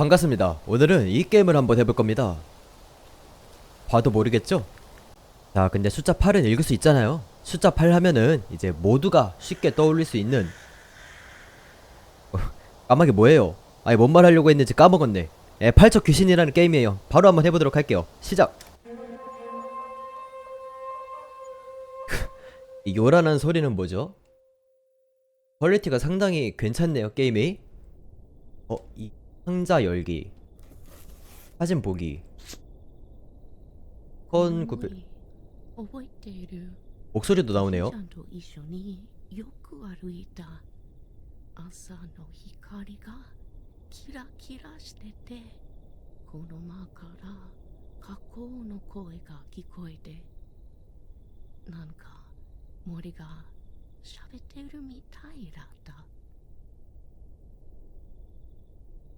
반갑습니다. 오늘은 이 게임을 한번 해볼 겁니다. 봐도 모르겠죠? 자, 근데 숫자 8은 읽을 수 있잖아요. 숫자 8 하면은 이제 모두가 쉽게 떠올릴 수 있는 어, 까마귀 뭐예요? 아니 뭔 말 하려고 했는지 까먹었네. 예, 팔척 귀신이라는 게임이에요. 바로 한번 해보도록 할게요. 시작. 이 요란한 소리는 뭐죠? 퀄리티가 상당히 괜찮네요, 게임이. 어, 이 상자 열기 사진 보기. 컨 900 그 목소리도 나오네요.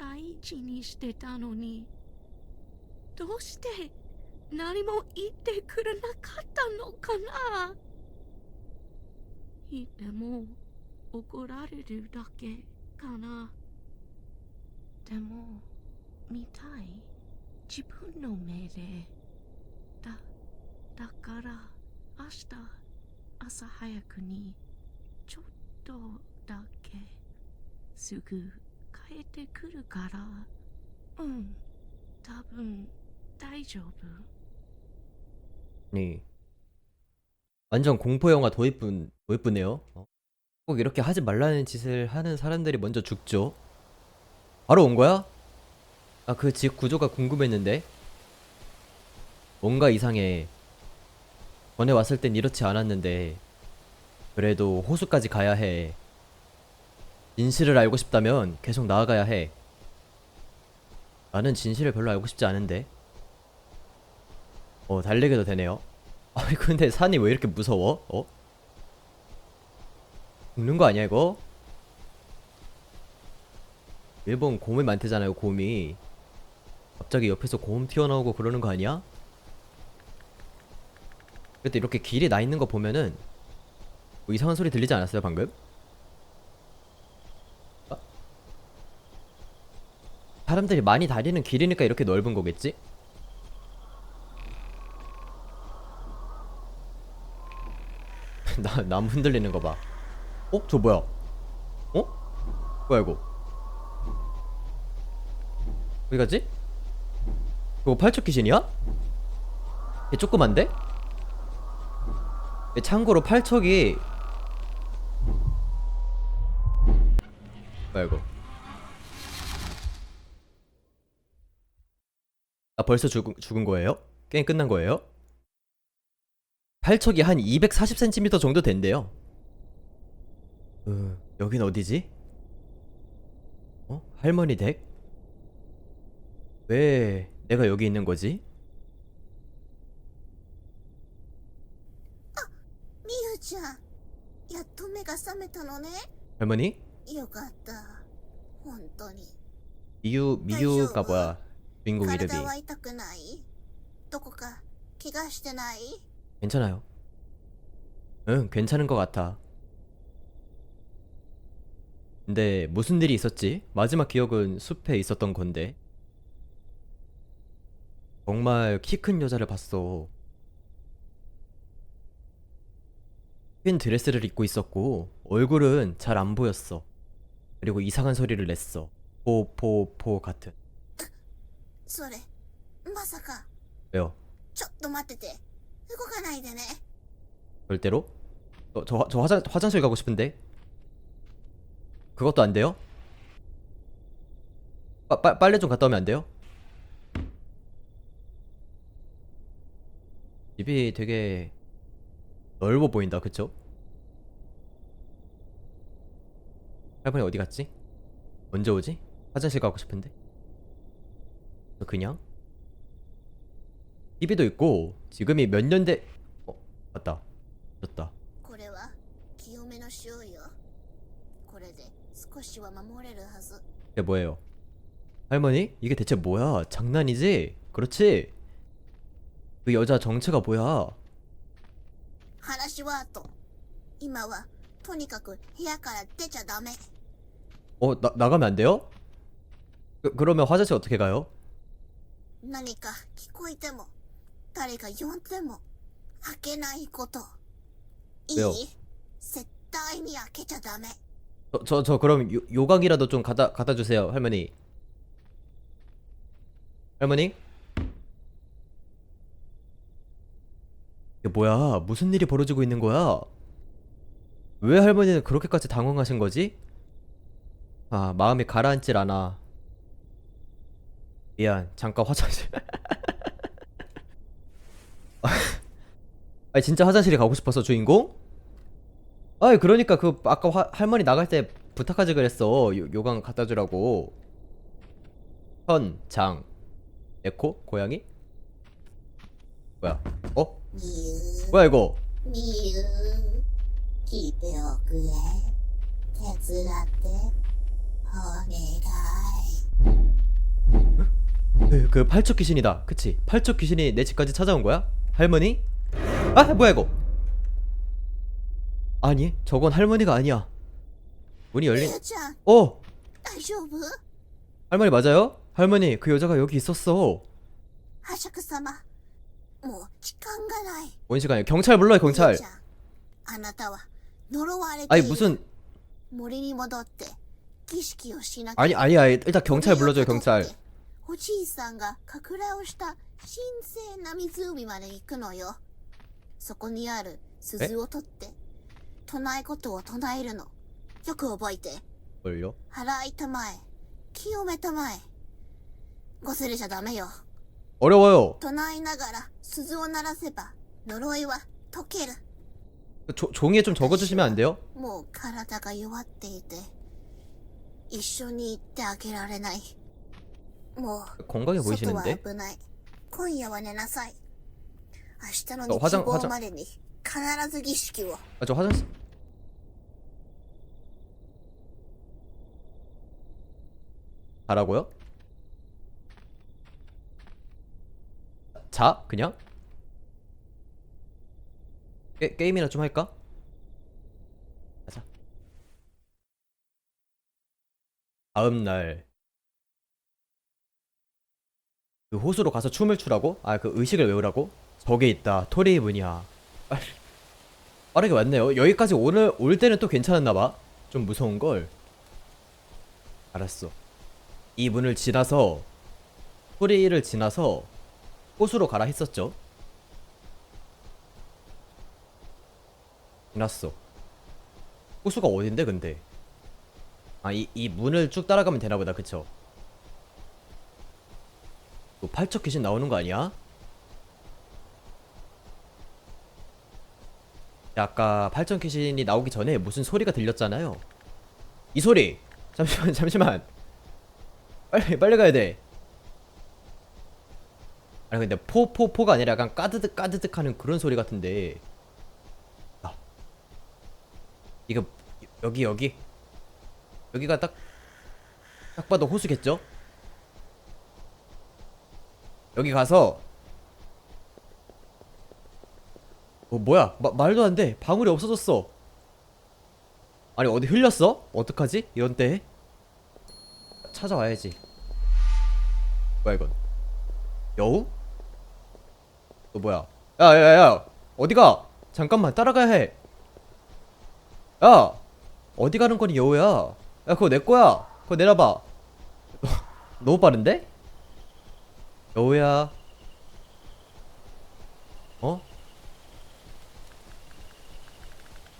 大事にしてたのにどうして何も言ってくれなかったのかな？言っても怒られるだけかな。でも見たい自分の目でだだから明日朝早くにちょっとだけすぐ帰ってくるからうん多分大丈夫 네. 완전 공포 영화 도입분 도입부네요. 어? 꼭 이렇게 하지 말라는 짓을 하는 사람들이 먼저 죽죠. 바로 온 거야? 아, 그 집 구조가 궁금했는데. 뭔가 이상해. 전에 왔을 땐 이렇지 않았는데. 그래도 호수까지 가야 해. 진실을 알고 싶다면 계속 나아가야 해. 나는 진실을 별로 알고 싶지 않은데. 어, 달리기도 되네요. 아니, 근데 산이 왜 이렇게 무서워? 어? 죽는 거 아니야, 이거? 일본 곰이 많대잖아요, 곰이. 갑자기 옆에서 곰 튀어나오고 그러는 거 아니야? 그래도 이렇게 길이 나 있는 거 보면은 뭐 이상한 소리 들리지 않았어요, 방금? 사람들이 많이 다니는 길이니까 이렇게 넓은 거겠지? 나, 나무 흔들리는 거 봐. 어? 저 뭐야? 어? 뭐야 이거? 어디 갔지? 그거 팔척 귀신이야? 얘 조그만데? 얘 참고로 팔척이 뭐야 이거 아 벌써 죽은, 죽은 거예요? 게임 끝난 거예요? 팔척이 한 240cm 정도 된대요. 어, 여긴 어디지? 어? 할머니 댁? 왜 내가 여기 있는 거지? みゆちゃんやっと目が覚めたのね 할머니? よかった本当に 미유 미유가 뭐야? 주인공 이름이 体は痛くないどこか怪我してない 괜찮아요. 응, 괜찮은 것 같아. 근데 무슨 일이 있었지? 마지막 기억은 숲에 있었던 건데. 정말 키 큰 여자를 봤어. 흰 드레스를 입고 있었고 얼굴은 잘 안 보였어. 그리고 이상한 소리를 냈어. 포포포 같은. それまさか 왜요? ちょっと待ってて動かないでね 절대로? 어, 저, 화- 저 화장, 화장실 가고 싶은데? 그것도 안 돼요? 빠, 빠, 빨래 좀 갔다 오면 안 돼요? 집이 되게 넓어 보인다, 그쵸? 할머니 어디 갔지? 언제 오지? 화장실 가고 싶은데? 그냥? TV도 있고 지금이 몇 년대 어 맞다 졌다 これは清めの塩よこれで少しは守れるはず 이게 뭐예요? 할머니? 이게 대체 뭐야? 장난이지? 그렇지? 그 여자 정체가 뭐야? 話は後今はとにかく部屋から出ちゃダメ 어 나, 나가면 안 돼요? 그, 그러면 화장실 어떻게 가요? 何か聞こえても誰か呼んでも開けないこといい왜요 絶対に開けちゃダメ 저 저 저 그럼 요, 요강이라도 좀 갖다 갖다 주세요 할머니 할머니? 이게 뭐야 무슨 일이 벌어지고 있는 거야? 왜 할머니는 그렇게까지 당황하신 거지? 아 마음이 가라앉질 않아 미안 잠깐 화장실 아 진짜 화장실에 가고 싶었어 주인공? 아이 그러니까 그 아까 화, 할머니 나갈 때 부탁하지 그랬어 요, 요강 갖다 주라고 현장 에코? 고양이? 뭐야 어? 뭐야 이거 기대어그에 대 오메가 네, 그, 그 팔뚝 귀신이다. 그치? 팔뚝 귀신이 내 집까지 찾아온 거야? 할머니? 아 뭐야 이거? 아니 저건 할머니가 아니야. 문이 열린 어! 할머니 맞아요? 할머니 그 여자가 여기 있었어. 뭔 시간이야? 경찰 불러요 경찰. 아니 무슨 아니 아니 아니 일단 경찰 불러줘요 경찰. おじいさんがかくらをした神聖な湖まで行くのよそこにある鈴を取って唱え事を唱えるのよく覚えて 뭘요? 払いたまえ清めたまえ忘れちゃダメよ 어려워요 唱えながら鈴を鳴らせば呪いは解ける 조, 종이에 좀 적어주시면 안 돼요? もう体が弱っていて一緒に行ってあげられない もう 건강해 外は 보이시는데? 危ない今夜は寝なさい明日の어, 화장 日 화장 没までに必ず儀式を 아 저 화장실 가라고요? 자 그냥? 게, 게임이나 좀 할까? 가자 다음날 그 호수로 가서 춤을 추라고? 아 그 의식을 외우라고? 저게 있다 토리 문이야 빨리 빠르게 왔네요. 여기까지 오늘 올 때는 또 괜찮았나봐. 좀 무서운 걸. 알았어. 이 문을 지나서 소리를 지나서 호수로 가라 했었죠. 지났어. 호수가 어딘데 근데? 아이 이 문을 쭉 따라가면 되나 보다. 그쵸? 또 팔척 귀신 나오는 거 아니야? 야, 아까 팔척 귀신이 나오기 전에 무슨 소리가 들렸잖아요. 이 소리. 잠시만, 잠시만. 빨리, 빨리 가야 돼. 아니 근데 포, 포, 포가 아니라 약간 까드득 까드득 하는 그런 소리 같은데. 아. 이거 여기 여기 여기가 딱 딱 봐도 호수겠죠? 여기 가서 어 뭐야? 마, 말도 안 돼. 방울이 없어졌어. 아니 어디 흘렸어? 어떡하지? 이런 때? 찾아와야지. 뭐야 이건? 여우? 너 뭐야? 야야야 어디가? 잠깐만 따라가야 해 야! 어디 가는 거니 여우야? 야 그거 내 거야. 그거 내놔봐. 너무 빠른데? 여우야 어?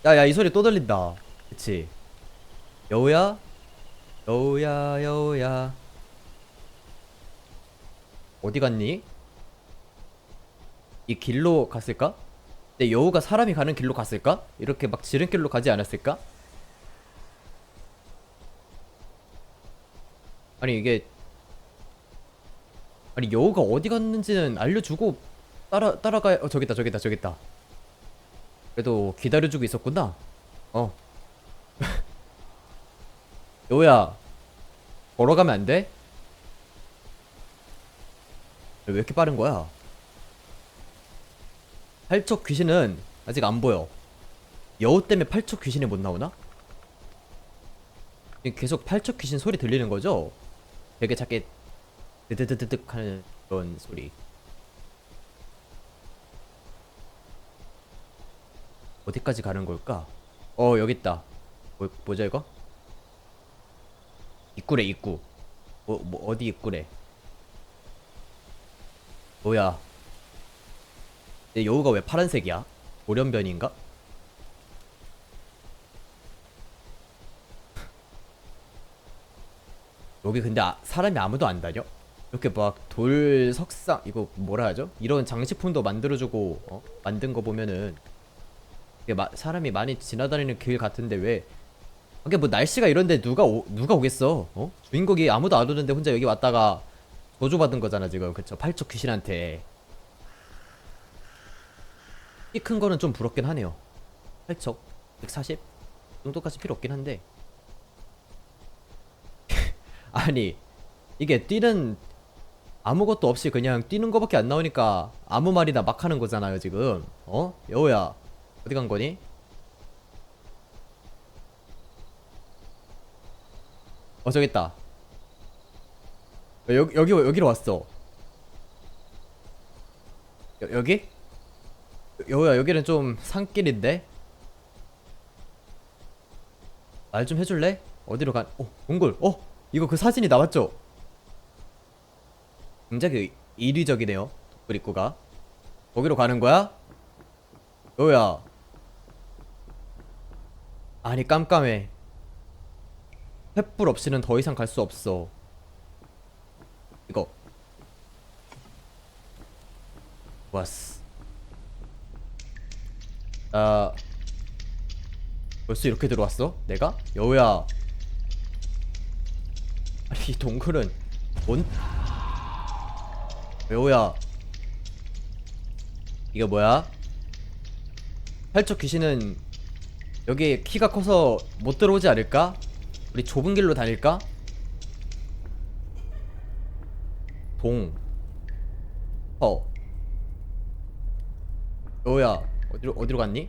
야 야 이 소리 또 들린다 그치 여우야 여우야 여우야 어디 갔니? 이 길로 갔을까? 근데 여우가 사람이 가는 길로 갔을까? 이렇게 막 지름길로 가지 않았을까? 아니 이게 아니 여우가 어디 갔는지는 알려주고 따라 따라가 어 저기 있다 저기 있다 저기 있다 그래도 기다려주고 있었구나 어 여우야 걸어가면 안 돼? 왜 이렇게 빠른 거야? 팔척 귀신은 아직 안 보여 여우 때문에 팔척 귀신이 못 나오나? 계속 팔척 귀신 소리 들리는 거죠? 되게 작게 드드드드득 하는 그런 소리 어디까지 가는 걸까? 어 여기 있다 뭐, 뭐죠 이거? 입구래 입구 뭐, 뭐 어디 입구래 뭐야 내 여우가 왜 파란색이야? 돌연변인가? 여기 근데 아, 사람이 아무도 안 다녀? 이렇게 막 돌 석상 이거 뭐라 하죠? 이런 장식품도 만들어주고 어? 만든 거 보면은 이게 마, 사람이 많이 지나다니는 길 같은데 왜 이게 뭐 날씨가 이런데 누가 오, 누가 오겠어? 어? 주인공이 아무도 안 오는데 혼자 여기 왔다가 저주받은 거잖아 지금 그쵸? 팔척 귀신한테 이큰 거는 좀 부럽긴 하네요 팔척 140 정도까지 필요 없긴 한데 아니 이게 뛰는 아무것도 없이 그냥 뛰는 거밖에 안 나오니까 아무 말이나 막 하는 거잖아요 지금 어? 여우야 어디 간 거니? 어 저기 있다 어, 여기 여기 여기로 왔어 여, 여기? 여우야 여기는 좀 산길인데 말 좀 해줄래? 어디로 간? 어 동굴 어 이거 그 사진이 나왔죠? 굉장히 이리적이네요 입구가. 거기로 가는 거야? 여우야. 아니 깜깜해. 횃불 없이는 더 이상 갈 수 없어. 이거. 왔어. 아 벌써 이렇게 들어왔어? 내가? 여우야. 아니 이 동굴은 뭔 여우야 이거 뭐야? 팔척 귀신은 여기 키가 커서 못 들어오지 않을까? 우리 좁은 길로 다닐까? 동 어. 여우야 어디로 어디로 갔니?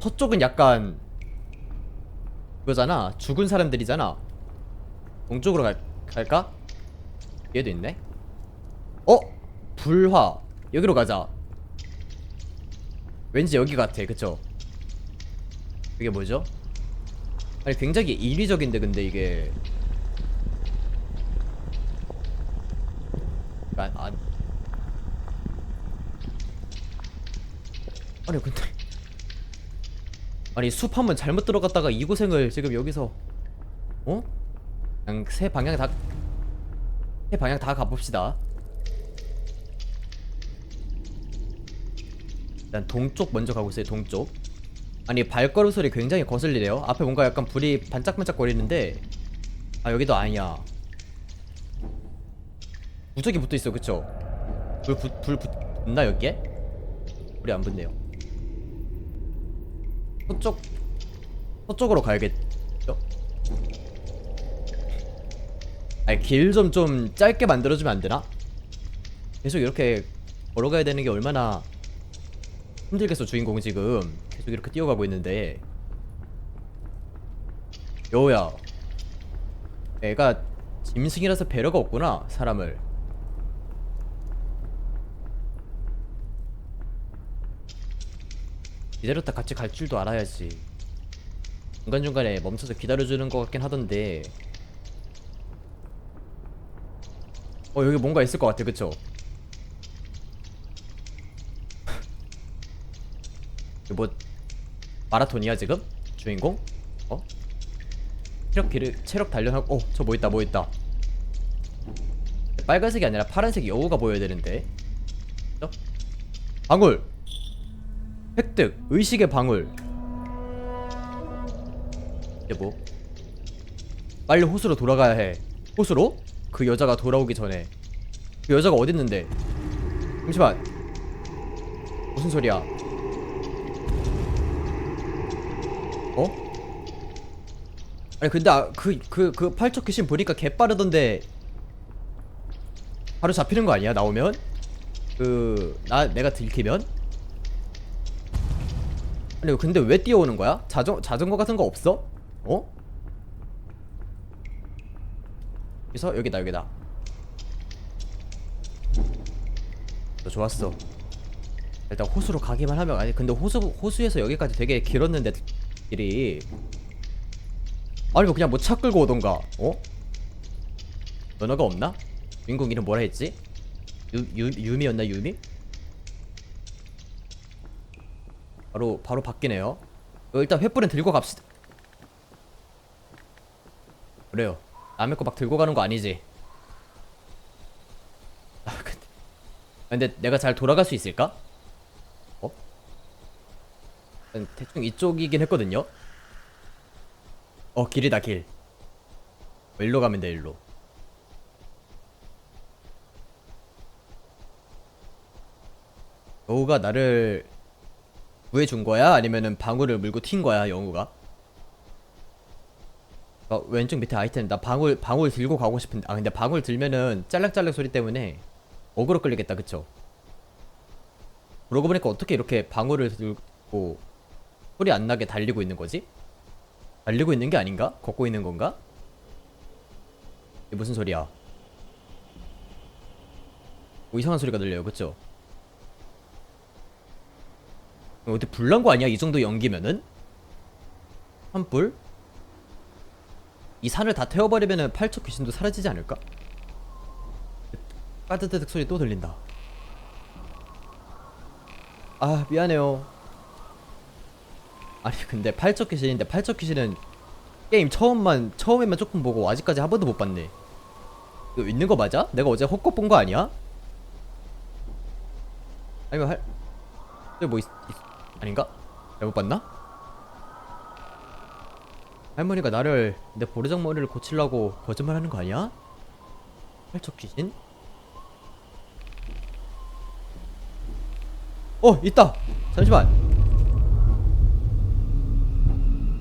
서쪽은 약간 그거잖아 죽은 사람들이잖아 동쪽으로 갈, 갈까? 얘도 있네 어? 불화 여기로 가자 왠지 여기 같아 그쵸? 이게 뭐죠? 아니 굉장히 이리적인데 근데 이게 아, 아. 아니 근데 아니 숲 한 번 잘못 들어갔다가 이 고생을 지금 여기서 어? 그냥 새 방향 다 해 방향 다 가봅시다. 일단 동쪽 먼저 가고 있어요. 동쪽. 아니 발걸음 소리 굉장히 거슬리네요. 앞에 뭔가 약간 불이 반짝반짝 거리는데 아 여기도 아니야. 무적이 붙어 있어, 그쵸? 불, 붙, 불 붙, 붙나 여기에? 불이 안 붙네요. 서쪽 서쪽으로 가야겠죠? 아니 길좀 좀 짧게 만들어주면 안 되나? 계속 이렇게 걸어가야 되는 게 얼마나 힘들겠어 주인공 지금. 계속 이렇게 뛰어가고 있는데. 여우야. 애가 짐승이라서 배려가 없구나 사람을. 이대로 다 같이 갈 줄도 알아야지. 중간중간에 멈춰서 기다려주는 것 같긴 하던데 어 여기 뭔가 있을 것 같아 그쵸? 뭐 마라톤이야 지금? 주인공? 어? 체력 비를 체력 단련하고 어 저 뭐 있다 뭐 있다 빨간색이 아니라 파란색 여우가 보여야 되는데 어? 방울 획득 의식의 방울 이제 뭐 빨리 호수로 돌아가야 해 호수로? 그 여자가 돌아오기 전에 그 여자가 어딨는데 잠시만 무슨 소리야 어? 아니 근데 아, 그, 그, 그 팔척 귀신 보니까 개빠르던데 바로 잡히는 거 아니야 나오면? 그... 나 내가 들키면? 아니 근데 왜 뛰어오는 거야? 자전, 자전거 같은 거 없어? 어? 여기서 여기다 여기다 너 좋았어 일단 호수로 가기만 하면 아니 근데 호수 호수에서 여기까지 되게 길었는데 길이 아니 뭐 그냥 뭐 차 끌고 오던가 어? 면허가 없나? 주인공 이름 뭐라 했지? 유, 유, 유미였나 유미? 바로 바로 바뀌네요 어, 일단 횃불은 들고 갑시다 그래요 남의 거 막 들고 가는 거 아니지 아 근데 근데 내가 잘 돌아갈 수 있을까? 어? 대충 이쪽이긴 했거든요 어 길이다 길 어, 일로 가면 돼 일로 여우가 나를 구해준 거야? 아니면은 방울을 물고 튄 거야 영우가? 어, 왼쪽 밑에 아이템 나 방울 방울 들고 가고 싶은데 아 근데 방울 들면은 짤락짤락 소리 때문에 어그로 끌리겠다 그쵸? 그러고 보니까 어떻게 이렇게 방울을 들고 소리 안 나게 달리고 있는 거지? 달리고 있는 게 아닌가? 걷고 있는 건가? 이게 무슨 소리야? 뭐 이상한 소리가 들려요 그쵸? 어디 불난 거 아니야? 이 정도 연기면은? 산불? 이 산을 다 태워버리면은 팔척 귀신도 사라지지 않을까? 까드드득 소리 또 들린다 아 미안해요 아니 근데 팔척 귀신인데 팔척 귀신은 게임 처음만 처음에만 조금 보고 아직까지 한 번도 못 봤네 이거 있는 거 맞아? 내가 어제 헛것 본 거 아니야? 아니면 할... 여기 뭐 있... 있... 아닌가? 잘못 봤나? 할머니가 나를 내 보르장 머리를 고치려고 거짓말하는 거 아니야? 팔척 귀신? 어 있다 잠시만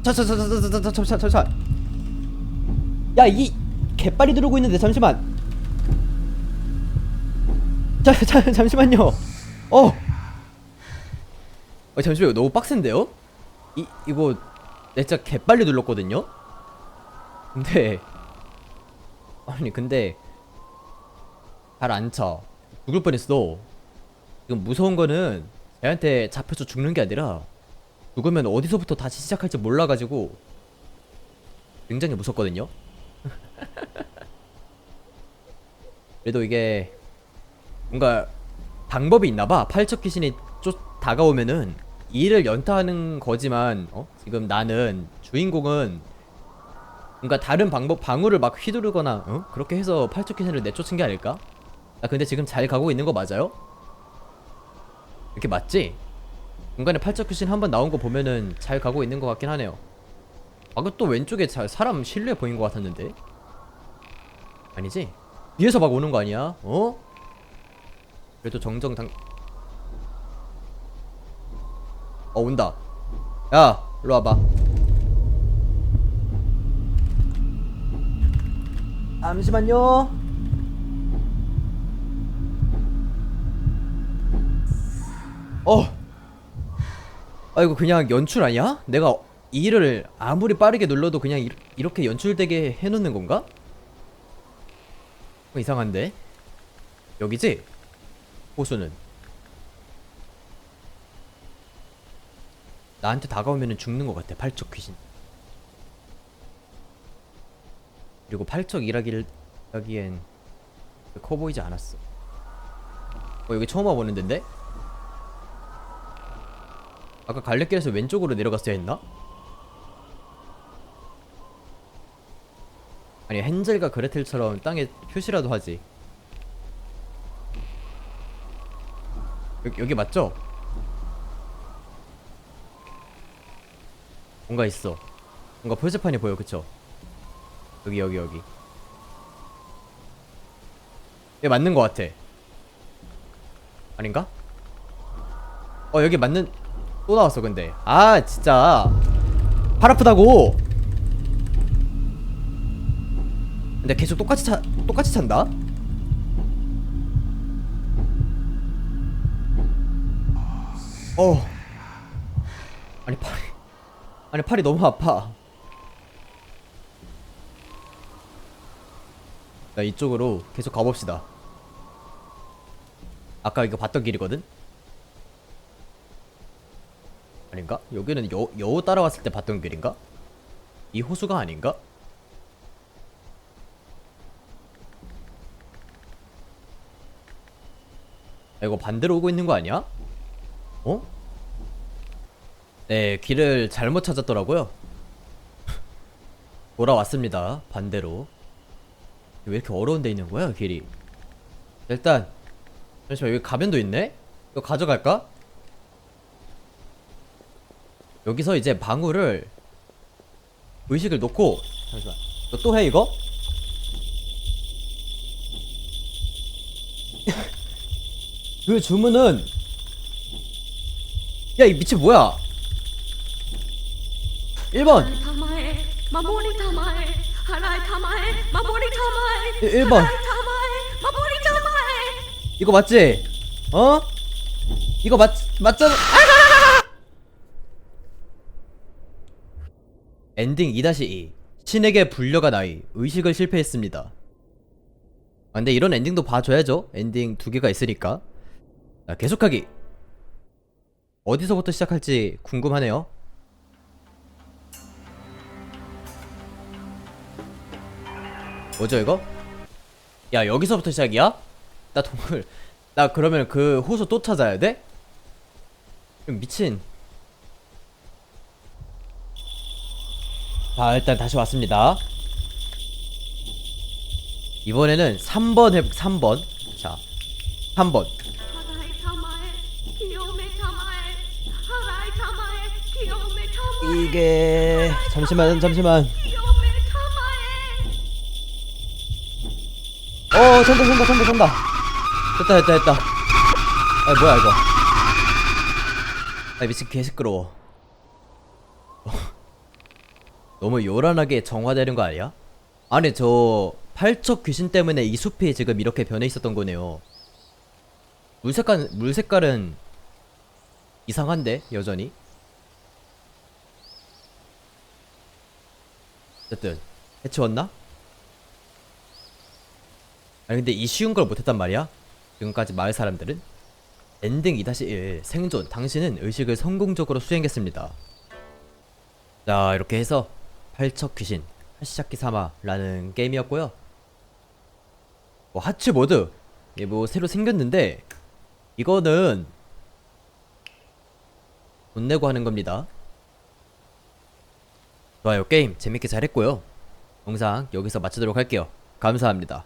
잠시만 야이 개빨이 들어오고 있는데 잠시만 자, 자 잠시만요 어 어, 잠시만요. 너무 빡센데요? 이, 이거, 내 진짜 개빨리 눌렀거든요? 근데, 아니, 근데, 잘 안 차. 죽을 뻔했어. 지금 무서운 거는, 쟤한테 잡혀서 죽는 게 아니라, 죽으면 어디서부터 다시 시작할지 몰라가지고, 굉장히 무섭거든요? 그래도 이게, 뭔가, 방법이 있나봐. 팔척 귀신이 쫓, 다가오면은, 일을 연타하는 거지만 어? 지금 나는 주인공은 뭔가 다른 방법 방울을 막 휘두르거나 어? 그렇게 해서 귀신을 내쫓은 게 아닐까? 나 근데 지금 잘 가고 있는 거 맞아요? 이렇게 맞지? 중간에 팔척 귀신 한 번 나온 거 보면은 잘 가고 있는 것 같긴 하네요. 아까 또 왼쪽에 자, 사람 실루엣 보인 것 같았는데 아니지? 뒤에서 막 오는 거 아니야? 어? 그래도 정정당 어 온다 야 일로 와봐 잠시만요 어 아 이거 그냥 연출 아니야? 내가 이를 아무리 빠르게 눌러도 그냥 이, 이렇게 연출되게 해놓는 건가? 어, 이상한데 여기지? 호수는 나한테 다가오면 죽는 것 같아 팔척 귀신 그리고 팔척 일하기를 하기엔 커 보이지 않았어 어 여기 처음 와보는 데인데? 아까 갈래길에서 왼쪽으로 내려갔어야 했나? 아니 헨젤과 그레텔처럼 땅에 표시라도 하지 여기, 여기 맞죠? 뭔가 있어. 뭔가 표지판이 보여 그쵸? 여기 여기 여기. 여기 맞는 것 같아. 아닌가? 어 여기 맞는 또 나왔어 근데. 아 진짜. 팔 아프다고! 근데 계속 똑같이 차 똑같이 찬다? 어. 아니 팔이 아니 팔이 너무 아파 나 이쪽으로 계속 가봅시다 아까 이거 봤던 길이거든? 아닌가? 여기는 여, 여우 따라왔을 때 봤던 길인가? 이 호수가 아닌가? 아, 이거 반대로 오고 있는 거 아니야? 어? 네, 길을 잘못 찾았더라고요. 돌아왔습니다. 반대로. 왜 이렇게 어려운 데 있는 거야, 길이? 일단 잠시만 여기 가면도 있네? 이거 가져갈까? 여기서 이제 방울을 의식을 놓고 잠시만 너 또 해 이거? 그 주문은 야 이 미친 뭐야 1번. 1번. 이거 맞지? 어? 이거 맞, 맞잖아. 아! 엔딩 2-2 신에게 불려가 나이. 의식을 실패했습니다. 아, 근데 이런 엔딩도 봐줘야죠. 엔딩 두 개가 있으니까. 자, 계속하기. 어디서부터 시작할지 궁금하네요. 뭐죠 이거? 야 여기서부터 시작이야? 나 동굴 나 그러면 그 호수 또 찾아야 돼? 음, 미친 자 일단 다시 왔습니다 이번에는 3번 해 3번 자 3번 이게 잠시만 잠시만 어 선다 선다 선다 선다. 됐다 됐다 됐다. 아 뭐야 이거? 아 미친 개 시끄러워. 너무 요란하게 정화되는 거 아니야? 아니 저 팔척 귀신 때문에 이 숲이 지금 이렇게 변해 있었던 거네요. 물 색깔 물 색깔은 이상한데 여전히? 어쨌든 해치웠나? 아니 근데 이 쉬운 걸 못했단 말이야? 지금까지 마을 사람들은? 엔딩 2-1 생존 당신은 의식을 성공적으로 수행했습니다 자 이렇게 해서 팔척 귀신 하시자키 사마라는 게임이었고요 뭐 하츠 모드 이게 뭐 새로 생겼는데 이거는 돈 내고 하는 겁니다 좋아요 게임 재밌게 잘했고요 영상 여기서 마치도록 할게요. 감사합니다.